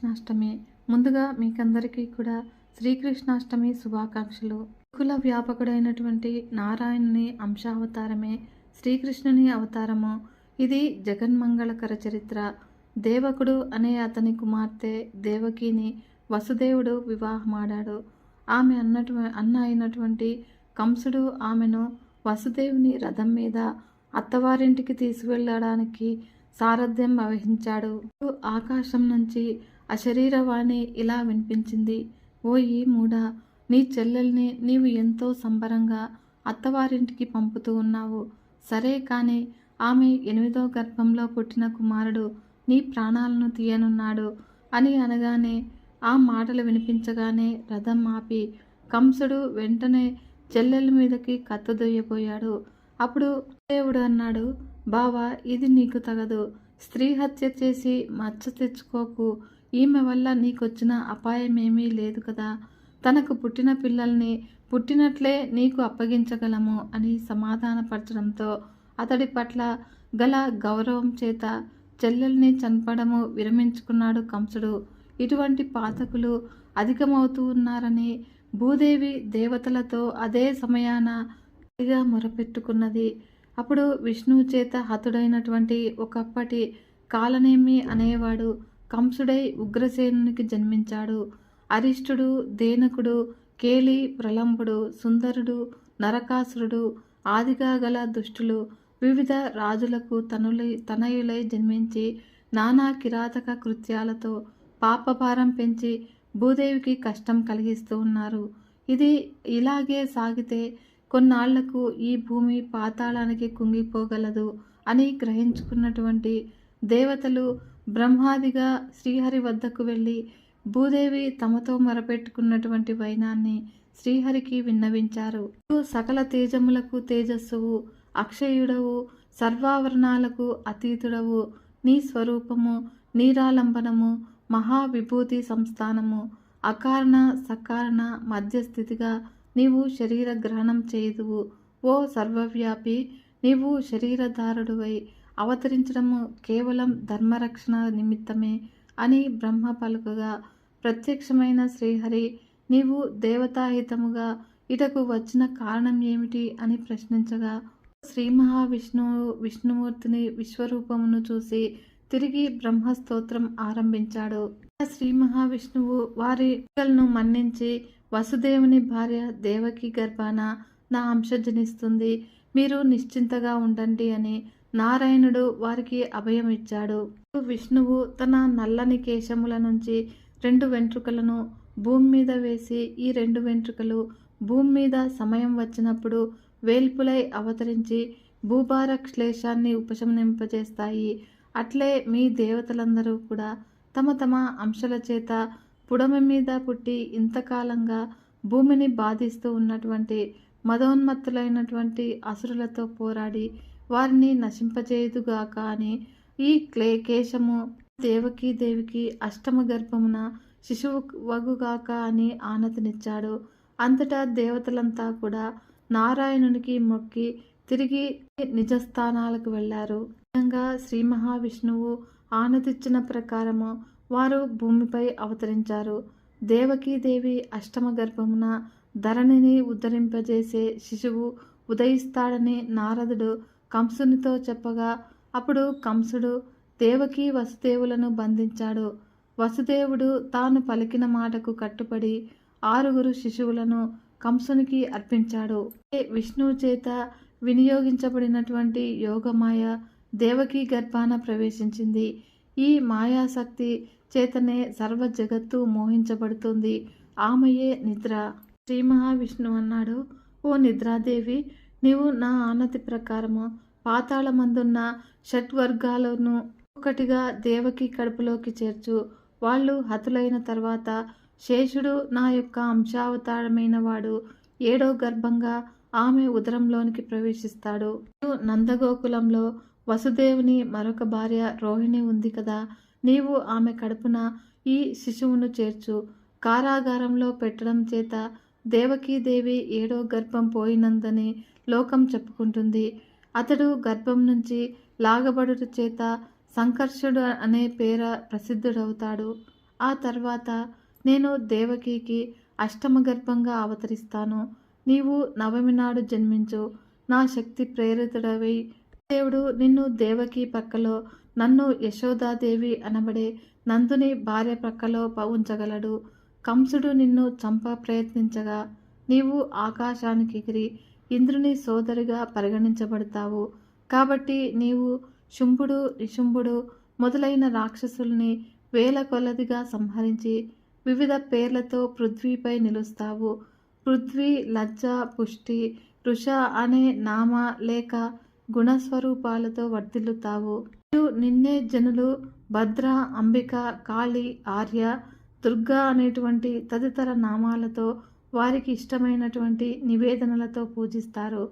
శ్రీకృష్ణాష్టమి ముందుగా మీకందరికీ కూడా శ్రీకృష్ణాష్టమి శుభాకాంక్షలు. కుల వ్యాపకుడైనటువంటి నారాయణుని అంశావతారమే శ్రీకృష్ణుని అవతారము. ఇది జగన్మంగళకర చరిత్ర. దేవకుడు అనే అతని కుమార్తె దేవకిని వసుదేవుడు వివాహమాడాడు. ఆమె అన్నటు అన్న అయినటువంటి కంసుడు ఆమెను వసుదేవుని రథం మీద అత్తవారింటికి తీసుకెళ్ళడానికి సారథ్యం వహించాడు. ఆకాశం నుంచి అశరీరవాణి ఇలా వినిపించింది. ఓ ఈ మూడా నీ చెల్లెల్ని నీవు ఎంతో సంబరంగా అత్తవారింటికి పంపుతూ ఉన్నావు. సరే కానీ ఆమె ఎనిమిదో గర్భంలో పుట్టిన కుమారుడు నీ ప్రాణాలను తీయనున్నాడు అని అనగానే ఆ మాటలు వినిపించగానే రథం ఆపి కంసుడు వెంటనే చెల్లెల మీదకి కత్తుదొయ్యబోయాడు అప్పుడు దేవుడు అన్నాడు బావా ఇది నీకు తగదు. స్త్రీ హత్య చేసి మచ్చ తెచ్చుకోకు. ఈమె వల్ల నీకొచ్చిన అపాయమేమీ లేదు కదా. తనకు పుట్టిన పిల్లల్ని పుట్టినట్లే నీకు అప్పగించగలము అని సమాధానపరచడంతో అతడి పట్ల గల గౌరవం చేత చెల్లెల్ని చంపడము విరమించుకున్నాడు కంసుడు. ఇటువంటి పాతకులు అధికమవుతూ ఉన్నారని భూదేవి దేవతలతో అదే సమయాన గట్టిగా మొరపెట్టుకున్నది. అప్పుడు విష్ణువు చేత హతుడైనటువంటి ఒకప్పటి కాలనేమి అనేవాడు? కంసుడై ఉగ్రసేనునికి జన్మించాడు. అరిష్టుడు దేనకుడు కేలి ప్రలంబుడు సుందరుడు నరకాసురుడు ఆదిగా గల దుష్టులు వివిధ రాజులకు తనులై తనయులై జన్మించి నానా కిరాతక కృత్యాలతో పాపభారం పెంచి భూదేవికి కష్టం కలిగిస్తూ ఉన్నారు. ఇది ఇలాగే సాగితే కొన్నాళ్ళకు ఈ భూమి పాతాళానికి కుంగిపోగలదు అని గ్రహించుకున్నటువంటి దేవతలు బ్రహ్మాదిగా శ్రీహరి వద్దకు వెళ్ళి భూదేవి తమతో మరపెట్టుకున్నటువంటి వైనాన్ని శ్రీహరికి విన్నవించారు. సకల తేజములకు తేజస్సువు అక్షయుడవు సర్వావరణాలకు అతీతుడవు. నీ స్వరూపము నీరాలంబనము మహావిభూతి సంస్థానము. అకారణ సకారణ మధ్యస్థితిగా నీవు శరీర గ్రహణం చేయుదువు. ఓ సర్వవ్యాపి నీవు శరీరధారుడువై అవతరించడము కేవలం ధర్మరక్షణ నిమిత్తమే అని బ్రహ్మ పలుకగా ప్రత్యక్షమైన శ్రీహరి నీవు దేవతాహితముగా ఇటకు వచ్చిన కారణం ఏమిటి అని ప్రశ్నించగా శ్రీ మహావిష్ణువు విష్ణుమూర్తిని విశ్వరూపమును చూసి తిరిగి బ్రహ్మస్తోత్రం ఆరంభించాడు. శ్రీ మహావిష్ణువు వారి పిల్లలను మన్నించి వసుదేవుని భార్య దేవకి గర్భాన నా అంశ జనిస్తుంది మీరు నిశ్చింతగా ఉండండి అని నారాయణుడు వారికి అభయమిచ్చాడు. విష్ణువు తన నల్లని కేశముల నుంచి రెండు వెంట్రుకలను భూమి మీద వేసి ఈ రెండు వెంట్రుకలు భూమి మీద సమయం వచ్చినప్పుడు వేల్పులై అవతరించి భూభార క్లేశాన్ని ఉపశమనింపజేస్తాయి. అట్లే మీ దేవతలందరూ కూడా తమ తమ అంశల చేత పుడమ మీద పుట్టి ఇంతకాలంగా భూమిని బాధిస్తూ ఉన్నటువంటి మదోన్మత్తులైనటువంటి అసురులతో పోరాడి వారిని నశింపజేయుదుగాక అని ఈ క్లే కేశము దేవకి దేవికి అష్టమ గర్భమున శిశువు వగుగాక అని ఆనతినిచ్చాడు. అంతటా దేవతలంతా కూడా నారాయణునికి మొక్కి తిరిగి నిజస్థానాలకు వెళ్ళారు. విధంగా శ్రీ మహావిష్ణువు ఆనతిచ్చిన ప్రకారము వారు భూమిపై అవతరించారు. దేవకీదేవి అష్టమ గర్భమున ధరణిని ఉద్ధరింపజేసే శిశువు ఉదయిస్తాడని నారదుడు కంసునితో చెప్పగా అప్పుడు కంసుడు దేవకి వసుదేవులను బంధించాడు. వసుదేవుడు తాను పలికిన మాటకు కట్టుబడి ఆరుగురు శిశువులను కంసునికి అర్పించాడు. విష్ణువు చేత వినియోగించబడినటువంటి యోగమాయ దేవకి గర్భాన ప్రవేశించింది. ఈ మాయాశక్తి చేతనే సర్వ జగత్తు మోహించబడుతుంది. ఆమెయే నిద్ర. శ్రీ మహావిష్ణువు అన్నాడు. ఓ నిద్రాదేవి నీవు నా ఆనతి ప్రకారము పాతాళమందున్న షట్వర్గాలను ఒకటిగా దేవకి కడుపులోకి చేర్చు. వాళ్ళు హతులైన తర్వాత శేషుడు నా యొక్క అంశావతారమైన వాడు ఏడో గర్భంగా ఆమె ఉదరంలోనికి ప్రవేశిస్తాడు. నందగోకులంలో వసుదేవుని మరొక భార్య రోహిణి ఉంది కదా. నీవు ఆమె కడుపున ఈ శిశువును చేర్చు. కారాగారంలో పెట్టడం చేత దేవకీదేవి ఏడో గర్భం పోయినందని లోకం చెప్పుకుంటుంది. అతడు గర్భం నుంచి లాగబడుట చేత సంకర్షుడు అనే పేర ప్రసిద్ధుడవుతాడు. ఆ తర్వాత నేను దేవకికి అష్టమ గర్భంగా అవతరిస్తాను. నీవు నవమి నాడు జన్మించు. నా శక్తి ప్రేరితుడవై దేవుడు నిన్ను దేవకి పక్కలో నన్ను యశోదాదేవి అనబడే నందుని భార్య ప్రక్కలో ఉంచగలడు కంసుడు నిన్ను చంప ప్రయత్నించగా నీవు ఆకాశానికి ఎగిరి ఇంద్రుని సోదరిగా పరిగణించబడతావు. కాబట్టి నీవు శుంభుడు నిశుంభుడు మొదలైన రాక్షసుల్ని వేల కొలదిగా సంహరించి వివిధ పేర్లతో పృథ్వీపై నిలుస్తావు. పృథ్వీ లజ్జ పుష్టి రుష అనే నామ లేక గుణస్వరూపాలతో వర్ధిల్లుతావు. నిన్నే జనులు భద్ర అంబిక కాళి ఆర్య దుర్గా అనేటువంటి తదితర నామాలతో వారికి ఇష్టమైనటువంటి నివేదనలతో పూజిస్తారు.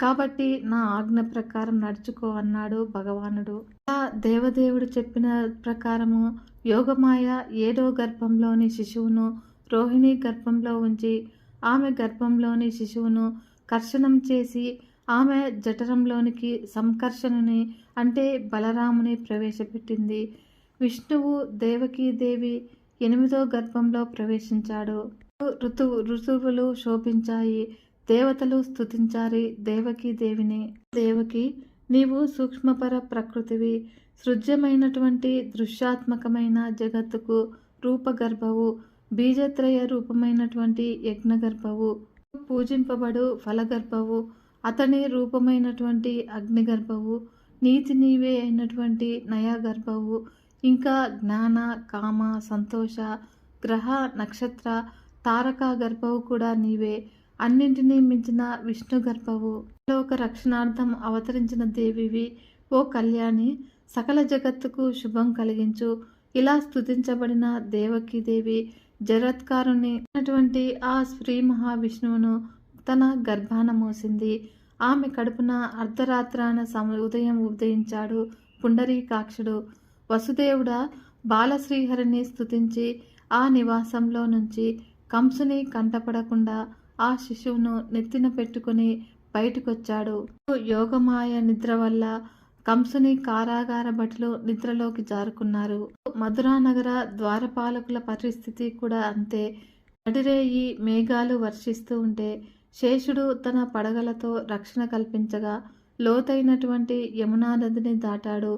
కాబట్టి నా ఆజ్ఞ ప్రకారం నడుచుకో అన్నాడు భగవానుడు. అలా దేవదేవుడు చెప్పిన ప్రకారము యోగమాయ ఏడో గర్భంలోని శిశువును రోహిణి గర్భంలో ఉంచి ఆమె గర్భంలోని శిశువును కర్షణం చేసి ఆమె జఠరంలోనికి సంకర్షణని అంటే బలరాముని ప్రవేశపెట్టింది. విష్ణువు దేవకీదేవి ఎనిమిదో గర్భంలో ప్రవేశించాడు. ఋతువు ఋతువులు శోభించాయి. దేవతలు స్తుతించారి దేవకి దేవిని. దేవకి నీవు సూక్ష్మపర ప్రకృతివి. సృజ్యమైనటువంటి దృశ్యాత్మకమైన జగత్తుకు రూపగర్భవు. బీజత్రయ రూపమైనటువంటి యజ్ఞగర్భవు. పూజింపబడు ఫలగర్భవు. అతని రూపమైనటువంటి అగ్నిగర్భవు. నీతి నీవే అయినటువంటి నయాగర్భవు. ఇంకా జ్ఞాన కామ సంతోష గ్రహ నక్షత్ర తారక గర్భవు కూడా నీవే. అన్నింటినీ మించిన విష్ణు గర్భవు. లోక రక్షణార్థం అవతరించిన దేవివి. ఓ కళ్యాణి సకల జగత్తుకు శుభం కలిగించు. ఇలా స్తుతించబడిన దేవకీదేవి జరత్కారుని అయినటువంటి ఆ శ్రీ మహావిష్ణువును తన గర్భాన మోసింది. ఆమె కడుపున అర్ధరాత్రాన సమ ఉదయం ఉదయించాడు పుండరీకాక్షుడు. వసుదేవుడ బాలశ్రీహరిని స్థుతించి ఆ నివాసంలో నుంచి కంసుని కంటపడకుండా ఆ శిశువును నెత్తిన పెట్టుకుని బయటకొచ్చాడు. యోగమాయ నిద్ర వల్ల కంసుని కారాగార భటులు నిద్రలోకి జారుకున్నారు. మధురా నగర ద్వారపాలకుల పరిస్థితి కూడా అంతే. నడిరేయి మేఘాలు వర్షిస్తూ ఉంటే శేషుడు తన పడగలతో రక్షణ కల్పించగా లోతైనటువంటి యమునా నదిని దాటాడు.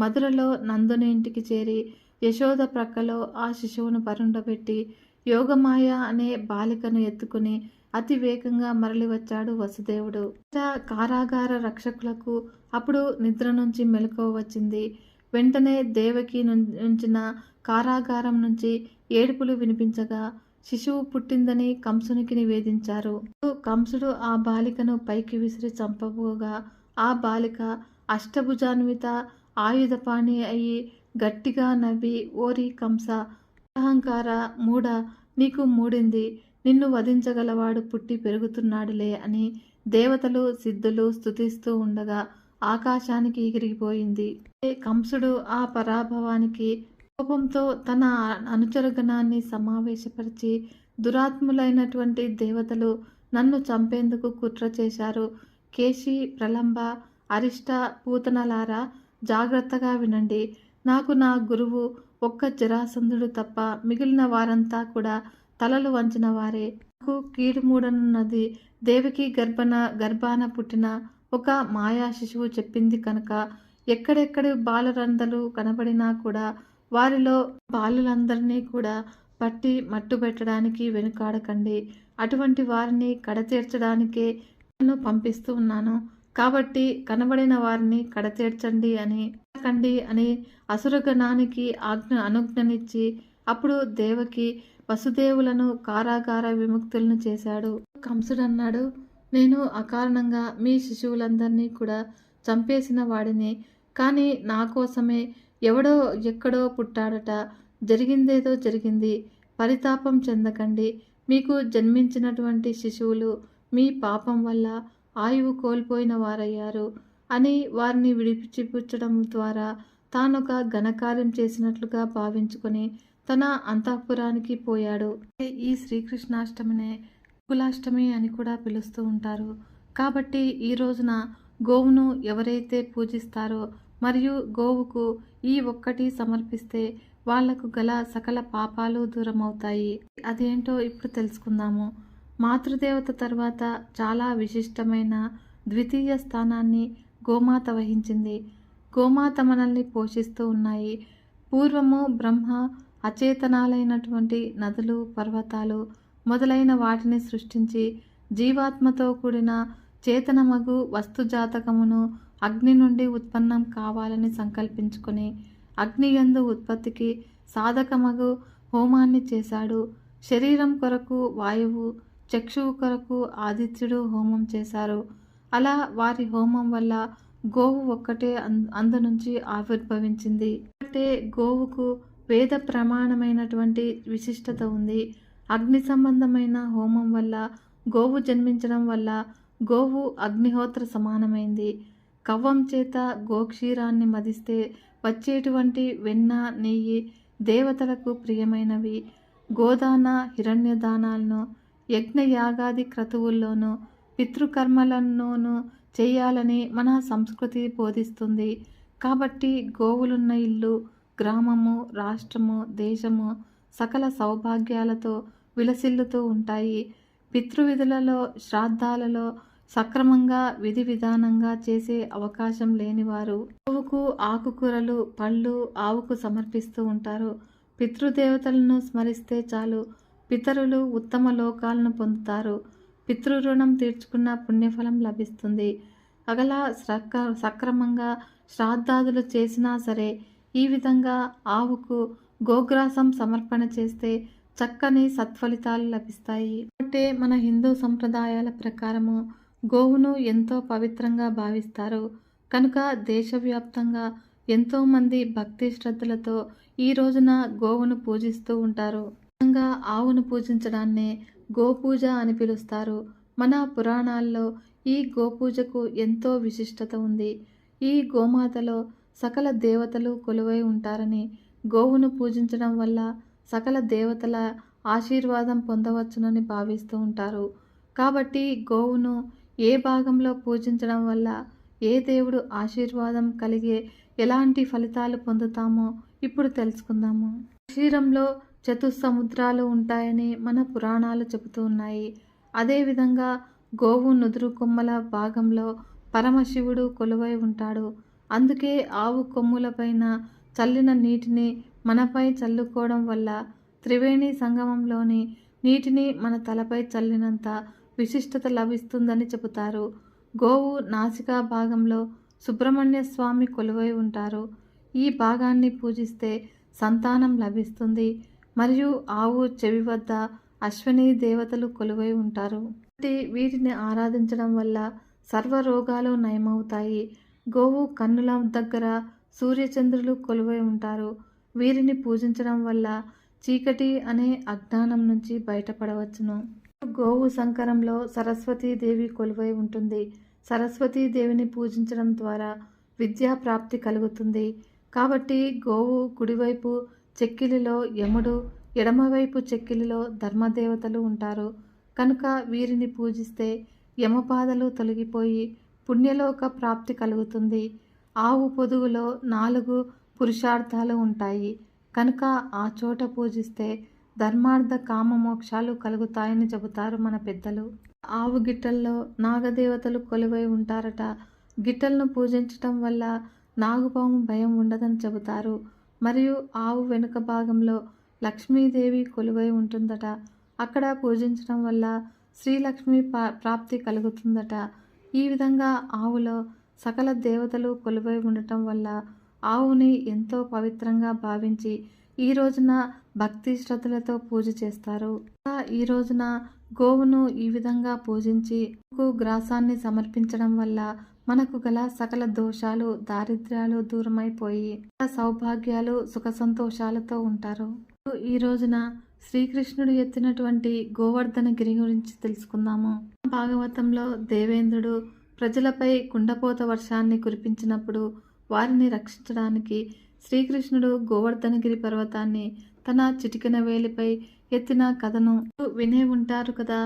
మధురలో నందుని ఇంటికి చేరి యశోద ప్రక్కలో ఆ శిశువును పరుండబెట్టి యోగమాయ అనే బాలికను ఎత్తుకుని అతి వేగంగా మరలి వచ్చాడు వసుదేవుడు. కారాగార రక్షకులకు అప్పుడు నిద్ర నుంచి మెలకువ వచ్చింది. వెంటనే దేవకి నుంచిన ఉంచిన కారాగారం నుంచి ఏడుపులు వినిపించగా శిశువు పుట్టిందని కంసునికి నివేదించారు. కంసుడు ఆ బాలికను పైకి విసిరి చంపబోగా ఆ బాలిక అష్టభుజాన్విత ఆయుధపాణి అయి గట్టిగా నవ్వి ఓరి కంస అహంకార మూడ నీకు మూడింది. నిన్ను వధించగలవాడు పుట్టి పెరుగుతున్నాడులే అని దేవతలు సిద్ధులు స్థుతిస్తూ ఉండగా ఆకాశానికి ఎగిరిపోయింది కంసుడు ఆ పరాభవానికి కోపంతో తన అనుచరగణాన్ని సమావేశపరిచి దురాత్ములైనటువంటి దేవతలు నన్ను చంపేందుకు కుట్ర చేశారు. కేశి ప్రలంబ అరిష్ట పూతనలారా జాగ్రత్తగా వినండి. నాకు నా గురువు ఒక్క జరాసంధుడు తప్ప మిగిలిన వారంతా కూడా తలలు వంచిన వారే. నాకు కీడు మూడనున్నది దేవికి గర్భన గర్భాన పుట్టిన ఒక మాయా శిశువు చెప్పింది కనుక ఎక్కడెక్కడి బాలరందలు కనబడినా కూడా వారిలో బాలులందరినీ కూడా పట్టి మట్టుబెట్టడానికి వెనుకాడకండి. అటువంటి వారిని కడతీర్చడానికే నన్ను పంపిస్తూ ఉన్నాను. కాబట్టి కనబడిన వారిని కడతీర్చండి అని కండి అని అసురగణానికి ఆజ్ఞ అనుజ్ఞనిచ్చి అప్పుడు దేవకి వసుదేవులను కారాగార విముక్తులను చేశాడు. కంసుడన్నాడు నేను అకారణంగా మీ శిశువులందరినీ కూడా చంపేసిన వాడిని కానీ నా కోసమే ఎవడో ఎక్కడో పుట్టాడట. జరిగిందేదో జరిగింది. పరితాపం చెందకండి. మీకు జన్మించినటువంటి శిశువులు మీ పాపం వల్ల ఆయువు కోల్పోయిన వారయ్యారు అని వారిని విడిచిపుచ్చడం ద్వారా తానొక ఘనకార్యం చేసినట్లుగా భావించుకొని తన అంతఃపురానికి పోయాడు. ఈ శ్రీకృష్ణాష్టమినే కులాష్టమి అని కూడా పిలుస్తూ ఉంటారు. కాబట్టి ఈ రోజున గోవును ఎవరైతే పూజిస్తారో మరియు గోవుకు ఈ ఒక్కటి సమర్పిస్తే వాళ్ళకు గల సకల పాపాలు దూరమవుతాయి. అదేంటో ఇప్పుడు తెలుసుకుందాము. మాతృదేవత తర్వాత చాలా విశిష్టమైన ద్వితీయ స్థానాన్ని గోమాత వహించింది. గోమాత మనల్ని పోషిస్తూ ఉన్నాయి. పూర్వము బ్రహ్మ అచేతనాలైనటువంటి నదులు పర్వతాలు మొదలైన వాటిని సృష్టించి జీవాత్మతో కూడిన చేతనమగు వస్తుజాతకమును అగ్ని నుండి ఉత్పన్నం కావాలని సంకల్పించుకొని అగ్నియందు ఉత్పత్తికి సాధకమగు హోమాన్ని చేశాడు. శరీరం కొరకు వాయువు చక్షువు కొరకు ఆదిత్యుడు హోమం చేశారు. అలా వారి హోమం వల్ల గోవు ఒక్కటే అందు నుంచి ఆవిర్భవించింది. అంటే గోవుకు వేద ప్రమాణమైనటువంటి విశిష్టత ఉంది. అగ్ని సంబంధమైన హోమం వల్ల గోవు జన్మించడం వల్ల గోవు అగ్నిహోత్ర సమానమైంది. కవ్వం చేత గోక్షీరాన్ని మదిస్తే వచ్చేటువంటి వెన్న నెయ్యి దేవతలకు ప్రియమైనవి. గోదాన హిరణ్యదానాలను యజ్ఞయాగాది క్రతువుల్లోనూ పితృకర్మలలోనూ చేయాలని మన సంస్కృతి బోధిస్తుంది. కాబట్టి గోవులున్న ఇల్లు గ్రామము రాష్ట్రము దేశము సకల సౌభాగ్యాలతో విలసిల్లుతూ ఉంటాయి. పితృవిధులలో శ్రాద్ధాలలో సక్రమంగా విధి విధానంగా చేసే అవకాశం లేనివారు గోవుకు ఆకుకూరలు పళ్ళు ఆవుకు సమర్పిస్తూ ఉంటారు. పితృదేవతలను స్మరిస్తే చాలు పితరులు ఉత్తమ లోకాలను పొందుతారు. పితృ రుణం తీర్చుకున్న పుణ్యఫలం లభిస్తుంది. అగల సక్ర సక్రమంగా శ్రాద్ధాదులు చేసినా సరే ఈ విధంగా ఆవుకు గోగ్రాసం సమర్పణ చేస్తే చక్కని సత్ఫలితాలు లభిస్తాయి. అంటే మన హిందూ సంప్రదాయాల ప్రకారము గోవును ఎంతో పవిత్రంగా భావిస్తారు. కనుక దేశవ్యాప్తంగా ఎంతోమంది భక్తి శ్రద్ధలతో ఈ రోజున గోవును పూజిస్తూ ఉంటారు. ముఖ్యంగా ఆవును పూజించడాన్నే గోపూజ అని పిలుస్తారు. మన పురాణాల్లో ఈ గోపూజకు ఎంతో విశిష్టత ఉంది. ఈ గోమాతలో సకల దేవతలు కొలువై ఉంటారని గోవును పూజించడం వల్ల సకల దేవతల ఆశీర్వాదం పొందవచ్చునని భావిస్తూ ఉంటారు. కాబట్టి గోవును ఏ భాగంలో పూజించడం వల్ల ఏ దేవుడు ఆశీర్వాదం కలిగే ఎలాంటి ఫలితాలు పొందుతామో ఇప్పుడు తెలుసుకుందాము. శరీరంలో చతుస్సముద్రాలు ఉంటాయని మన పురాణాలు చెబుతూ ఉన్నాయి. అదేవిధంగా గోవు నుదురు కొమ్మల భాగంలో పరమశివుడు కొలువై ఉంటాడు. అందుకే ఆవు కొమ్ములపైన చల్లిన నీటిని మనపై చల్లుకోవడం వల్ల త్రివేణి సంగమంలోని నీటిని మన తలపై చల్లినంత విశిష్టత లభిస్తుందని చెబుతారు. గోవు నాసికా భాగంలో సుబ్రహ్మణ్య స్వామి కొలువై ఉంటారు. ఈ భాగాన్ని పూజిస్తే సంతానం లభిస్తుంది. మరియు ఆవు చెవి వద్ద అశ్వని దేవతలు కొలువై ఉంటారు. కాబట్టి వీటిని ఆరాధించడం వల్ల సర్వ రోగాలు నయమవుతాయి. గోవు కన్నుల దగ్గర సూర్యచంద్రులు కొలువై ఉంటారు. వీరిని పూజించడం వల్ల చీకటి అనే అజ్ఞానం నుంచి బయటపడవచ్చును. గోవు సంకరంలో సరస్వతీదేవి కొలువై ఉంటుంది. సరస్వతీదేవిని పూజించడం ద్వారా విద్యా ప్రాప్తి కలుగుతుంది. కాబట్టి గోవు కుడివైపు చెక్కిలిలో యముడు ఎడమవైపు చెక్కిలిలో ధర్మదేవతలు ఉంటారు. కనుక వీరిని పూజిస్తే యమపాదలు తొలగిపోయి పుణ్యలోక ప్రాప్తి కలుగుతుంది. ఆవు పొదుగులో నాలుగు పురుషార్థాలు ఉంటాయి. కనుక ఆ చోట పూజిస్తే ధర్మార్థ కామ మోక్షాలు కలుగుతాయని చెబుతారు మన పెద్దలు. ఆవు గిట్టల్లో నాగదేవతలు కొలువై ఉంటారట. గిట్టలను పూజించటం వల్ల నాగుపాము భయం ఉండదని చెబుతారు. మరియు ఆవు వెనుక భాగంలో లక్ష్మీదేవి కొలువై ఉంటుందట. అక్కడ పూజించడం వల్ల శ్రీలక్ష్మి ప్రాప్తి కలుగుతుందట. ఈ విధంగా ఆవులో సకల దేవతలు కొలువై ఉండటం వల్ల ఆవుని ఎంతో పవిత్రంగా భావించి ఈ రోజున భక్తి శ్రద్ధలతో పూజ చేస్తారు. ఈ రోజున గోవును ఈ విధంగా పూజించి గ్రాసాన్ని సమర్పించడం వల్ల మనకు గల సకల దోషాలు దారిద్ర్యాలు దూరమైపోయి సౌభాగ్యాలు సుఖ సంతోషాలతో ఉంటారు. ఈ రోజున శ్రీకృష్ణుడు ఎత్తినటువంటి గోవర్ధన గిరి గురించి తెలుసుకుందాము. భాగవతంలో దేవేంద్రుడు ప్రజలపై కుండపోత వర్షాన్ని కురిపించినప్పుడు వారిని రక్షించడానికి శ్రీకృష్ణుడు గోవర్ధనగిరి పర్వతాన్ని తన చిటికన వేలిపై ఎత్తిన కథను వినే ఉంటారు కదా.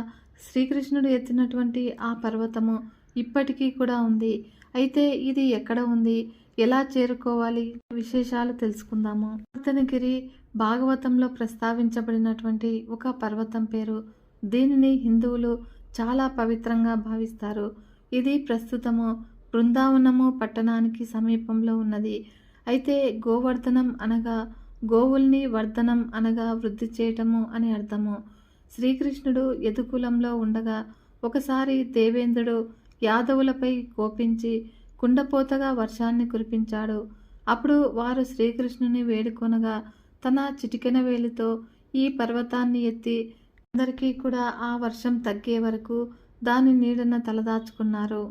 శ్రీకృష్ణుడు ఎత్తినటువంటి ఆ పర్వతము ఇప్పటికీ కూడా ఉంది. అయితే ఇది ఎక్కడ ఉంది? ఎలా చేరుకోవాలి? విశేషాలు తెలుసుకుందాము. అతనగిరి భాగవతంలో ప్రస్తావించబడినటువంటి ఒక పర్వతం పేరు. దీనిని హిందువులు చాలా పవిత్రంగా భావిస్తారు. ఇది ప్రస్తుతము బృందావనము పట్టణానికి సమీపంలో ఉన్నది. అయితే గోవర్ధనం అనగా గోవుల్ని వర్ధనం అనగా వృద్ధి చేయటము అని అర్థము. శ్రీకృష్ణుడు యదుకులంలో ఉండగా ఒకసారి దేవేంద్రుడు యాదవులపై కోపించి కుండపోతగా వర్షాన్ని కురిపించాడు. అప్పుడు వారు శ్రీకృష్ణుని వేడుకొనగా తన చిటికెన వేలితో ఈ పర్వతాన్ని ఎత్తి అందరికీ కూడా ఆ వర్షం తగ్గే వరకు దాని నీడన తలదాచుకున్నారు.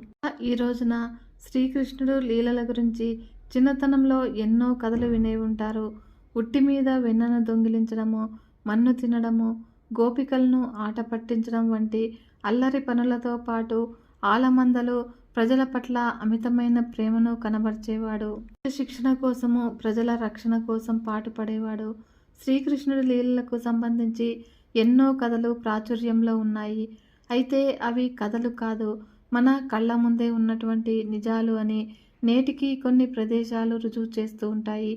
ఈ రోజున శ్రీకృష్ణుడు లీలల గురించి చిన్నతనంలో ఎన్నో కథలు వినే ఉంటారు. ఉట్టి మీద వెన్నను దొంగిలించడము మన్ను తినడము గోపికలను ఆట పట్టించడం వంటి అల్లరి పనులతో పాటు ఆలమందలు ప్రజల పట్ల అమితమైన ప్రేమను కనబరిచేవాడు. శిక్షణ కోసము ప్రజల రక్షణ కోసం పాటుపడేవాడు శ్రీకృష్ణుడి లీలలకు సంబంధించి ఎన్నో కథలు ప్రాచుర్యంలో ఉన్నాయి. అయితే అవి కథలు కాదు మన కళ్ళ ముందే ఉన్నటువంటి నిజాలు అని నేటికి కొన్ని ప్రదేశాలు రుజువు చేస్తూ ఉంటాయి.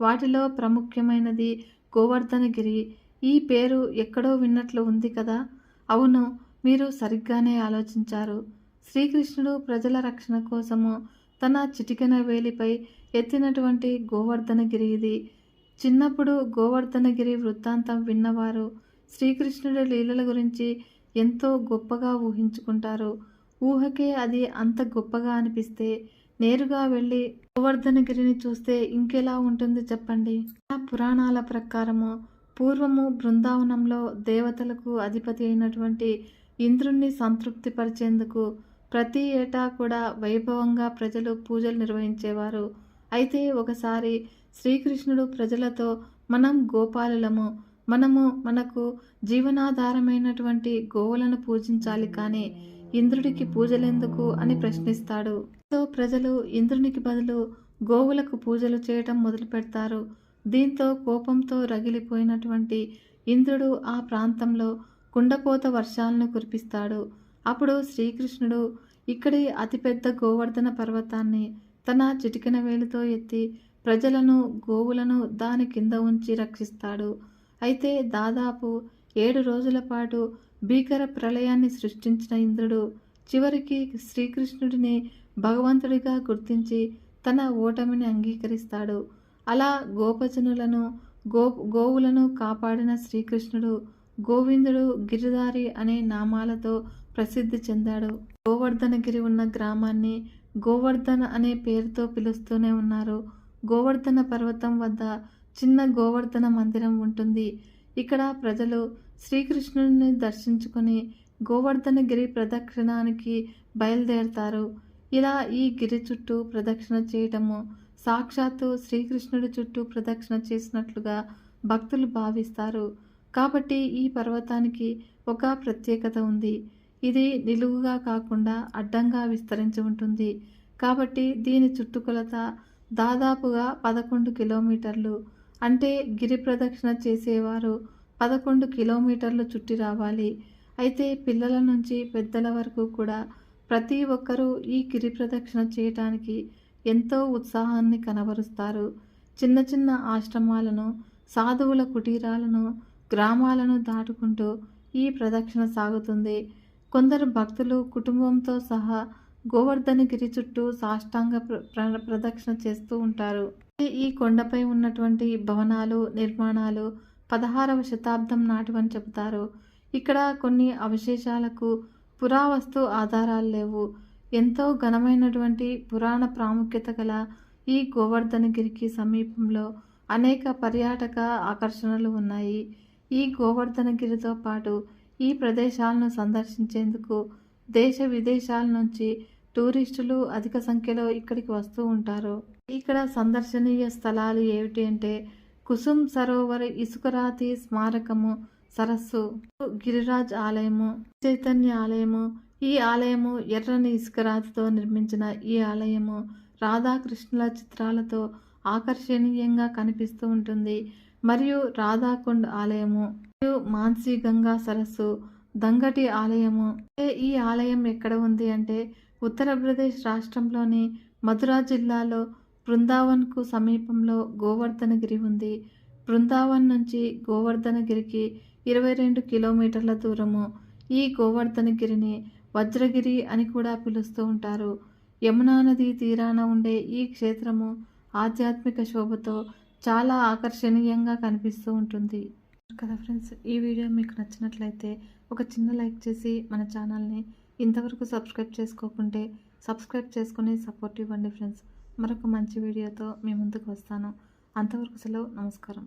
వాటిలో ప్రముఖ్యమైనది గోవర్ధనగిరి. ఈ పేరు ఎక్కడో విన్నట్లు ఉంది కదా? అవును మీరు సరిగ్గానే ఆలోచించారు. శ్రీకృష్ణుడు ప్రజల రక్షణ కోసము తన చిటికెన వేలిపై ఎత్తినటువంటి గోవర్ధనగిరి ఇది. చిన్నప్పుడు గోవర్ధనగిరి వృత్తాంతం విన్నవారు శ్రీకృష్ణుడి లీలల గురించి ఎంతో గొప్పగా ఊహించుకుంటారు. ఊహకే అది అంత గొప్పగా అనిపిస్తే నేరుగా వెళ్ళి గోవర్ధనగిరిని చూస్తే ఇంకెలా ఉంటుంది చెప్పండి? ఆ పురాణాల ప్రకారము పూర్వము బృందావనంలో దేవతలకు అధిపతి అయినటువంటి ఇంద్రుణ్ణి సంతృప్తిపరిచేందుకు ప్రతి ఏటా కూడా వైభవంగా ప్రజలు పూజలు నిర్వహించేవారు. అయితే ఒకసారి శ్రీకృష్ణుడు ప్రజలతో మనం గోపాలులము. మనము మనకు జీవనాధారమైనటువంటి గోవులను పూజించాలి కానీ ఇంద్రుడికి పూజలెందుకు? అని ప్రశ్నిస్తాడు. సో ప్రజలు ఇంద్రునికి బదులు గోవులకు పూజలు చేయటం మొదలు పెడతారు. దీంతో కోపంతో రగిలిపోయినటువంటి ఇంద్రుడు ఆ ప్రాంతంలో కుండపోత వర్షాలను కురిపిస్తాడు. అప్పుడు శ్రీకృష్ణుడు ఇక్కడి అతిపెద్ద గోవర్ధన పర్వతాన్ని తన చిటికెన వేలుతో ఎత్తి ప్రజలను గోవులను దాని కింద ఉంచి రక్షిస్తాడు. అయితే దాదాపు ఏడు రోజుల పాటు భీకర ప్రళయాన్ని సృష్టించిన ఇంద్రుడు చివరికి శ్రీకృష్ణుడిని భగవంతుడిగా గుర్తించి తన ఓటమిని అంగీకరిస్తాడు. అలా గోపజనులను గో గోవులను కాపాడిన శ్రీకృష్ణుడు గోవిందుడు గిరిదారి అనే నామాలతో ప్రసిద్ధి చెందాడు. గోవర్ధనగిరి ఉన్న గ్రామాన్ని గోవర్ధన అనే పేరుతో పిలుస్తూనే ఉన్నారు. గోవర్ధన పర్వతం వద్ద చిన్న గోవర్ధన మందిరం ఉంటుంది. ఇక్కడ ప్రజలు శ్రీకృష్ణుడిని దర్శించుకొని గోవర్ధనగిరి ప్రదక్షిణానికి బయలుదేరతారు. ఇలా ఈ గిరి చుట్టూ ప్రదక్షిణ చేయటము సాక్షాత్తు శ్రీకృష్ణుడి చుట్టూ ప్రదక్షిణ చేసినట్లుగా భక్తులు భావిస్తారు. కాబట్టి ఈ పర్వతానికి ఒక ప్రత్యేకత ఉంది. ఇది నిలువుగా కాకుండా అడ్డంగా విస్తరించి ఉంటుంది. కాబట్టి దీని చుట్టుకొలత దాదాపుగా పదకొండు కిలోమీటర్లు. అంటే గిరి ప్రదక్షిణ చేసేవారు పదకొండు కిలోమీటర్లు చుట్టి రావాలి. అయితే పిల్లల నుంచి పెద్దల వరకు కూడా ప్రతి ఒక్కరూ ఈ గిరి ప్రదక్షిణ చేయటానికి ఎంతో ఉత్సాహాన్ని కనబరుస్తారు. చిన్న చిన్న ఆశ్రమాలను సాధువుల కుటీరాలను గ్రామాలను దాటుకుంటూ ఈ ప్రదక్షిణ సాగుతుంది. కొందరు భక్తులు కుటుంబంతో సహా గోవర్ధనగిరి చుట్టూ సాష్టాంగ ప్ర- ప్ర- ప్రదక్షిణ చేస్తూ ఉంటారు. ఈ కొండపై ఉన్నటువంటి భవనాలు నిర్మాణాలు పదహారవ శతాబ్దం నాటివని చెబుతారు. ఇక్కడ కొన్ని అవశేషాలకు పురావస్తు ఆధారాలు లేవు. ఎంతో ఘనమైనటువంటి పురాణ ప్రాముఖ్యత గల ఈ గోవర్ధనగిరికి సమీపంలో అనేక పర్యాటక ఆకర్షణలు ఉన్నాయి. ఈ గోవర్ధనగిరితో పాటు ఈ ప్రదేశాలను సందర్శించేందుకు దేశ విదేశాల నుంచి టూరిస్టులు అధిక సంఖ్యలో ఇక్కడికి వస్తూ ఉంటారు. ఇక్కడ సందర్శనీయ స్థలాలు ఏమిటి అంటే కుసుమ్ సరోవర్ ఇసుకరాతి స్మారకము సరస్సు గిరిరాజ్ ఆలయము చైతన్య ఆలయము ఈ ఆలయము ఎర్రని ఇసుకరాతితో నిర్మించిన ఈ ఆలయము రాధాకృష్ణుల చిత్రాలతో ఆకర్షణీయంగా కనిపిస్తూ ఉంటుంది. మరియు రాధాకుండ్ ఆలయము మరియు మాన్సీ గంగా సరస్సు దంగటి ఆలయము. ఏ ఈ ఆలయం ఎక్కడ ఉంది అంటే ఉత్తరప్రదేశ్ రాష్ట్రంలోని మధురా జిల్లాలో బృందావన్కు సమీపంలో గోవర్ధనగిరి ఉంది. బృందావన్ నుంచి గోవర్ధనగిరికి ఇరవై రెండు కిలోమీటర్ల దూరము. ఈ గోవర్ధనగిరిని వజ్రగిరి అని కూడా పిలుస్తూ ఉంటారు. యమునా నది తీరాన ఉండే ఈ క్షేత్రము ఆధ్యాత్మిక శోభతో చాలా ఆకర్షణీయంగా కనిపిస్తూ ఉంటుంది. కదా ఫ్రెండ్స్ ఈ వీడియో మీకు నచ్చినట్లయితే ఒక చిన్న లైక్ చేసి మన ఛానల్ని ఇంతవరకు సబ్స్క్రైబ్ చేసుకోకుంటే సబ్స్క్రైబ్ చేసుకుని సపోర్ట్ ఇవ్వండి ఫ్రెండ్స్. మరొక మంచి వీడియోతో మీ ముందుకు వస్తాను. అంతవరకు సెలవు నమస్కారం.